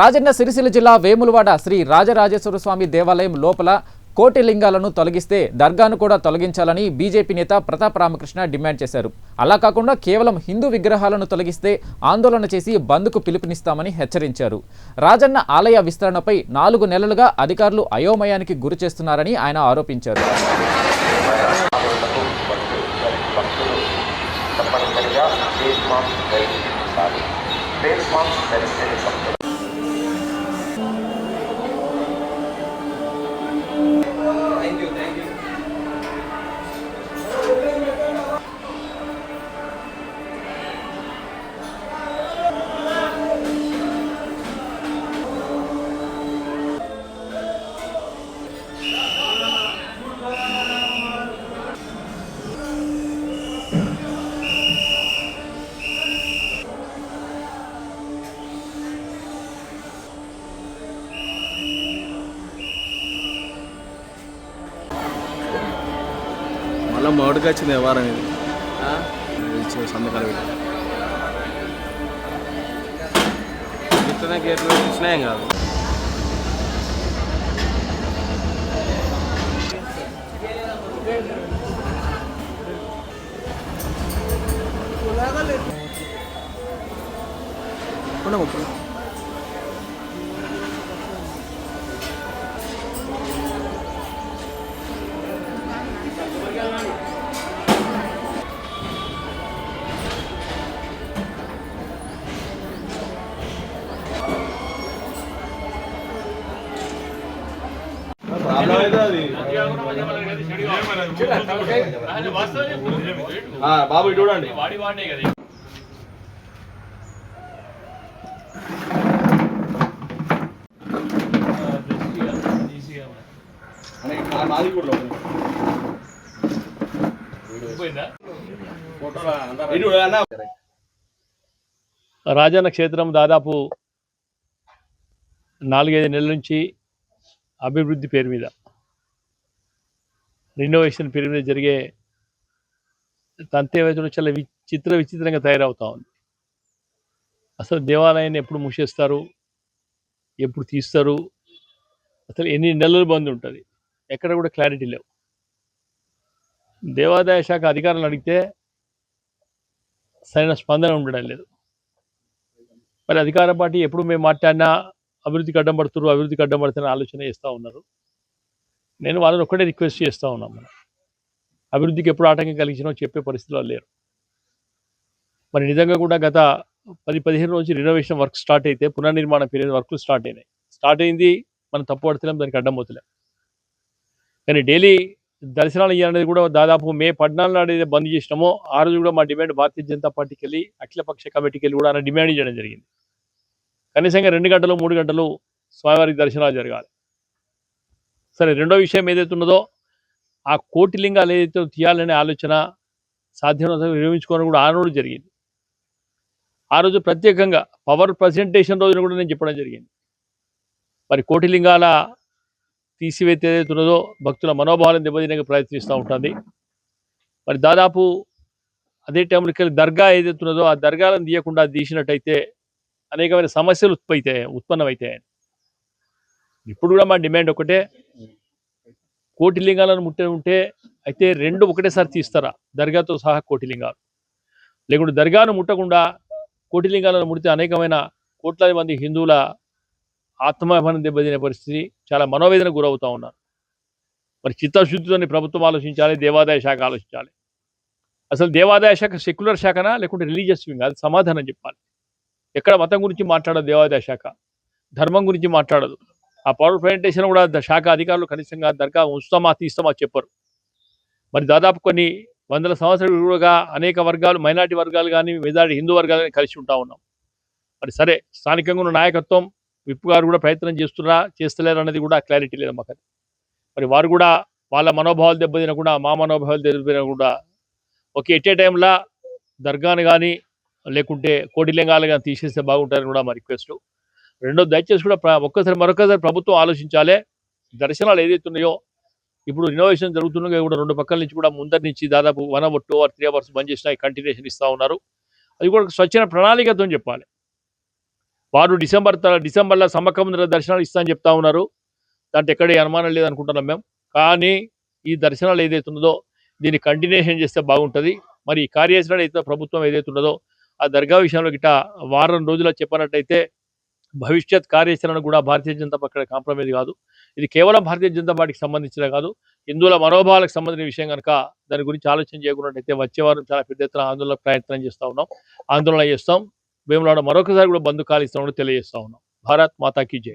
రాజన్న సిరిసిల్ల జిల్లా వేములవాడ శ్రీ రాజరాజేశ్వర స్వామి దేవాలయం లోపల కోటి లింగాలను తొలగిస్తే దర్గాను కూడా తొలగించాలని బీజేపీ నేత ప్రతాప్ రామకృష్ణ డిమాండ్ చేశారు. అలా కాకుండా కేవలం హిందూ విగ్రహాలను తొలగిస్తే ఆందోళన చేసి బంద్కు పిలుపునిస్తామని హెచ్చరించారు. రాజన్న ఆలయ విస్తరణపై నాలుగు నెలలుగా అధికారులు అయోమయానికి గురి చేస్తున్నారని ఆయన ఆరోపించారు. తప్పనిసరిగా మళ్ళీ మొదటికి వచ్చింది వ్యవహారం ఇది. సంతకాలు పెట్టి. గేట్లు ఇచ్చినాయేం కాదు. బాబు చూడండి. రాజన్న క్షేత్రం దాదాపు నాలుగైదు నెలల నుంచి అభివృద్ధి పేరు మీద. రినోవేషన్ పేరు మీద జరిగే తంతేవైతే చాలా విచిత్ర విచిత్రంగా తయారవుతా ఉంది. అసలు దేవాలయాన్ని ఎప్పుడు మూసేస్తారు? ఎప్పుడు తీస్తారు? అసలు ఎన్ని నెలలు బంద్ ఉంటుంది? ఎక్కడ కూడా క్లారిటీ లేవు. దేవాదాయ శాఖ అధికారులు అడిగితే సరైన స్పందన ఉండడం లేదు. మరి అధికార పార్టీ ఎప్పుడు మేము మాట్లాడినా అభివృద్ధికి అడ్డం పడుతున్నారు అభివృద్ధికి అడ్డం పడుతున్న ఆలోచన చేస్తూ ఉన్నారు. నేను వాళ్ళని ఒక్కటే రిక్వెస్ట్ చేస్తూ ఉన్నాం మనం. అభివృద్ధికి ఎప్పుడు ఆటంకం కలిగించినో చెప్పే పరిస్థితిలో లేరు. మరి నిజంగా కూడా గత పది పదిహేను రోజు రినోవేషన్ వర్క్ స్టార్ట్ అయితే పునర్నిర్మాణ పీరియడ్ వర్క్లు స్టార్ట్ అయినాయి. స్టార్ట్ అయింది మనం తప్పు పడుతున్నాం దానికి అడ్డం పోతలేం. కానీ డైలీ దర్శనాలు ఇవ్వాలనేది కూడా దాదాపు మే పద్నాలుగు నాడు ఏదైతే బంద్ చేసినామో ఆ రోజు కూడా మా డిమాండ్ భారతీయ జనతా పార్టీకి వెళ్ళి అఖిలపక్ష కమిటీకి వెళ్ళి కూడా ఆయన డిమాండ్ చేయడం జరిగింది. కనీసంగా రెండు గంటలు మూడు గంటలు స్వామివారికి దర్శనాలు జరగాలి. సరే రెండో విషయం ఏదైతే ఉన్నదో ఆ కోటి లింగాలు ఏదైతే తీయాలనే ఆలోచన సాధ్యమైన విరమించుకోవడం కూడా ఆ రోజు జరిగింది. ఆ రోజు ప్రత్యేకంగా పవర్ ప్రజెంటేషన్ రోజున కూడా నేను చెప్పడం జరిగింది. మరి కోటి లింగాల తీసివేత ఏదైతే ఉన్నదో భక్తుల మనోభావాలను దెబ్బతినక ప్రయత్నిస్తూ ఉంటుంది. మరి దాదాపు అదే టైంలో దర్గా ఏదైతే ఉన్నదో ఆ దర్గాలను తీయకుండా తీసినట్టయితే అనేకమైన సమస్యలు ఉత్పత్తి ఉత్పన్నమవుతాయని ఇప్పుడు కూడా మా డిమాండ్ ఒకటే. కోటి లింగాలను ముట్టే ఉంటే అయితే రెండు ఒకటేసారి తీస్తారా? దర్గాతో సహా కోటి లింగాలు. లేకుంటే దర్గాను ముట్టకుండా కోటి లింగాలను ముడితే అనేకమైన కోట్లాది మంది హిందువుల ఆత్మాభిమానం దెబ్బతినే పరిస్థితి చాలా మనోవేదన గురవుతా ఉన్నారు. మరి చిత్తశుద్ధితోని ప్రభుత్వం ఆలోచించాలి దేవాదాయ శాఖ ఆలోచించాలి. అసలు దేవాదాయ శాఖ సెక్యులర్ శాఖనా? లేకుంటే రిలీజియస్ వింగ్? అది సమాధానం చెప్పాలి. ఎక్కడ మతం గురించి మాట్లాడదు దేవాదాయ శాఖ. ధర్మం గురించి మాట్లాడదు. ఆ పవర్ ప్రజెంటేషన్ కూడా శాఖ అధికారులు కనీసంగా దర్గా ఉంచుతామా తీస్తామా చెప్పరు. మరి దాదాపు కొన్ని వందల సంవత్సరాలుగా అనేక వర్గాలు మైనార్టీ వర్గాలు కానీ మెజారిటీ హిందూ వర్గాలు కానీ కలిసి ఉంటా ఉన్నాం. మరి సరే స్థానికంగా ఉన్న నాయకత్వం విప్ గారు కూడా ప్రయత్నం చేస్తున్నారా చేస్తలేరు అనేది కూడా క్లారిటీ లేదు మాకు మరి వారు కూడా వాళ్ళ మనోభావాలు దెబ్బతినకుండా మా మనోభావాలు దెబ్బతినకుండా ఓకే ఎట్ ఏ టైంలో దర్గాను కానీ లేకుంటే కోటిలింగాలు కానీ తీసేస్తే బాగుంటారని కూడా మా రిక్వెస్ట్. రెండో దయచేసి కూడా ఒక్కసారి మరొకసారి ప్రభుత్వం ఆలోచించాలి. దర్శనాలు ఏదైతే ఉన్నాయో ఇప్పుడు రినోవేషన్ జరుగుతుండగా కూడా రెండు పక్కల నుంచి కూడా ముందరి నుంచి దాదాపు one hour two hour three hours బంద్ చేసిన కంటిన్యూషన్ ఇస్తూ ఉన్నారు. అది కూడా స్వచ్ఛమైన ప్రణాళికతో చెప్పాలి. వారు డిసెంబర్ డిసెంబర్లో సమ్మకం దర్శనాలు ఇస్తామని చెప్తా ఉన్నారు. దాంట్లో ఎక్కడ అనుమానం లేదనుకుంటున్నాం మేము. కానీ ఈ దర్శనాలు ఏదైతే ఉన్నదో దీన్ని కంటిన్యూషన్ చేస్తే బాగుంటుంది. మరి ఈ కార్యాచరణ అయితే ప్రభుత్వం ఏదైతే ఉన్నదో ఆ దర్గా విషయంలో గిట్ట వారం రోజుల చెప్పినట్టయితే భవిష్యత్ కార్యాచరణ కూడా భారతీయ జనతా పార్టీ కాంప్రమైజ్ కాదు. ఇది కేవలం భారతీయ జనతా పార్టీకి సంబంధించిన కాదు. హిందువుల మనోభావాలకు సంబంధించిన విషయం కనుక దాని గురించి ఆలోచన చేయకున్నట్టయితే వచ్చే వారం చాలా పెద్ద ఎత్తున ఆందోళన ప్రయత్నం చేస్తూ ఉన్నాం. ఆందోళన చేస్తాం. వేములాడ మరొకసారి కూడా బంధు కాలిస్తామని తెలియజేస్తా ఉన్నాం. భారత్ మాతాకి జై.